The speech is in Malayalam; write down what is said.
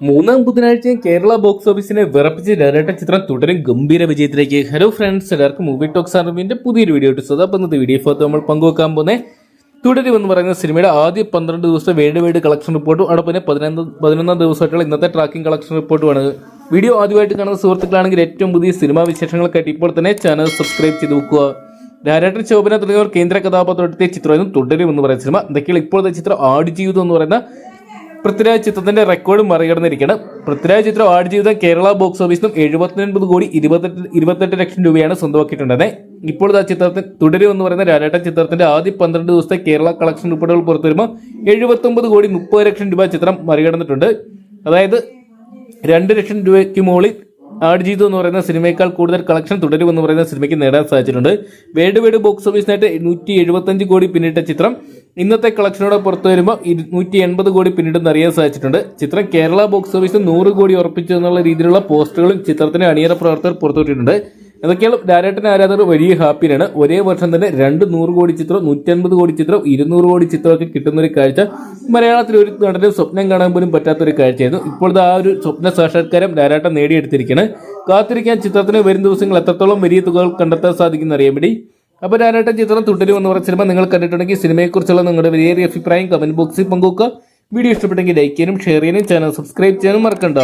മൂന്നാം ബുധനാഴ്ചയും കേരള ബോക്സ് ഓഫീസിനെ വിറപ്പിച്ച് ഡയറക്ടർ ചിത്രം തുടരും. ഗംഭീര വിജയത്തിലേക്ക്. ഹലോ ഫ്രണ്ട്സ് എല്ലാവർക്കും മൂവി ടോക്സ് അറിവിന്റെ പുതിയൊരു വീഡിയോ ഇട്ടു സ്വതാ ഇന്നത്തെ വീഡിയോ ഫോട്ടോ നമ്മൾ പങ്കുവെക്കാൻ പോകുന്നത് തുടരുമെന്ന് പറയുന്ന സിനിമയുടെ ആദ്യ പന്ത്രണ്ട് ദിവസത്തെ വേൾഡ് വൈഡ് കളക്ഷൻ റിപ്പോർട്ടും അവിടെ പിന്നെ പതിനൊന്ന് പതിനൊന്നാം ദിവസമായിട്ടുള്ള ഇന്നത്തെ ട്രാക്കിംഗ് കളക്ഷൻ റിപ്പോർട്ടുമാണ് വീഡിയോ ആദ്യമായിട്ട് കാണുന്ന സുഹൃത്തുക്കളാണെങ്കിൽ ഏറ്റവും പുതിയ സിനിമാ വിശേഷങ്ങളൊക്കെ ഇപ്പോൾ തന്നെ ചാനൽ സബ്സ്ക്രൈബ് ചെയ്ത് വെക്കുക ഡയറക്ടർ ശോഭന തുടങ്ങിയവർ കേന്ദ്ര കഥാപാത്രത്തെ ചിത്രമായിരുന്നു തുടരും എന്ന് പറയുന്ന സിനിമ. എന്തൊക്കെയാണ് ഇപ്പോഴത്തെ ചിത്രം? ആടുജീവിതം എന്ന് പറയുന്ന പൃഥ്വിരാജ് ചിത്രത്തിന്റെ റെക്കോർഡ് മറികടന്നിരിക്കുകയാണ്. പൃഥ്വിരാജ് ചിത്രം ആടുജീവിതം കേരള ബോക്സ് ഓഫീസിലും എഴുപത്തിയൊൻപത് കോടി ഇരുപത്തെട്ട് ഇരുപത്തെട്ട് ലക്ഷം രൂപയാണ് സ്വന്തമാക്കിയിട്ടുണ്ടെന്ന്. ഇപ്പോൾ ആ ചിത്രത്തിൽ തുടരും എന്ന് പറയുന്ന രാജേട്ടൻ ചിത്രത്തിന്റെ ആദ്യ പന്ത്രണ്ട് ദിവസത്തെ കേരള കളക്ഷൻ റിപ്പോർട്ടുകൾ പുറത്തു വരുമ്പോൾ എഴുപത്തൊമ്പത് കോടി മുപ്പത് ലക്ഷം രൂപ ചിത്രം മറികടന്നിട്ടുണ്ട്. അതായത് രണ്ട് ലക്ഷം രൂപയ്ക്ക് മുകളിൽ ആടുജീവിതം എന്ന് പറയുന്ന സിനിമയേക്കാൾ കൂടുതൽ കളക്ഷൻ തുടരും എന്ന് പറയുന്ന സിനിമയ്ക്ക് നേടാൻ സാധിച്ചിട്ടുണ്ട്. വേഡ് വേഡ് ബോക്സ് ഓഫീസിനായിട്ട് നൂറ്റി എഴുപത്തഞ്ച് കോടി പിന്നിട്ട ചിത്രം ഇന്നത്തെ കളക്ഷനോടെ പുറത്തു വരുമ്പോൾ ഇരുന്നൂറ്റി എൺപത് കോടി പിന്നിട്ടെന്ന് അറിയാൻ സാധിച്ചിട്ടുണ്ട്. ചിത്രം കേരള ബോക്സ് ഓഫീസിൽ നൂറ് കോടി ഉറപ്പിച്ചു എന്നുള്ള രീതിയിലുള്ള പോസ്റ്ററുകളും ചിത്രത്തിന്റെ അണിയറ പ്രവർത്തകർ പുറത്തുവിട്ടിട്ടുണ്ട് എന്തൊക്കെയാണ് ഡയറക്ടൻ ആരാധകർ വലിയ ഹാപ്പിയാണ് ഒരേ വർഷം തന്നെ രണ്ട് നൂറ് കോടി ചിത്രം നൂറ്റൻപത് കോടി ചിത്രം ഇരുന്നൂറ് കോടി ചിത്രമൊക്കെ കിട്ടുന്ന ഒരു കാഴ്ച. മലയാളത്തിൽ ഒരു നടനും സ്വപ്നം കാണാൻ പോലും പറ്റാത്ത ഒരു കാഴ്ചയായിരുന്നു. ഇപ്പോഴത്തെ ആ ഒരു സ്വപ്ന സാക്ഷാത്കാരം ഡയറക്ടർ നേടിയെടുത്തിരിക്കുകയാണ്. കാത്തിരിക്കാൻ ചിത്രത്തിന് വരും ദിവസങ്ങൾ എത്രത്തോളം വലിയ തുകകൾ കണ്ടെത്താൻ സാധിക്കുന്ന അറിയാൻ വേണ്ടി അപ്പോൾ ഞാനായിട്ട് ചിത്രം തുടരും എന്ന് പറഞ്ഞ സിനിമ നിങ്ങൾ കണ്ടിട്ടുണ്ടെങ്കിൽ സിനിമയെക്കുറിച്ചുള്ള നിങ്ങളുടെ വലിയ അഭിപ്രായം കമന്റ് ബോക്സിൽ പങ്കുവെക്കുക. വീഡിയോ ഇഷ്ടപ്പെട്ടെങ്കിൽ ലൈക്ക് ചെയ്യാനും ഷെയർ ചെയ്യാനും ചാനൽ സബ്സ്ക്രൈബ് ചെയ്യാനും മറക്കണ്ട.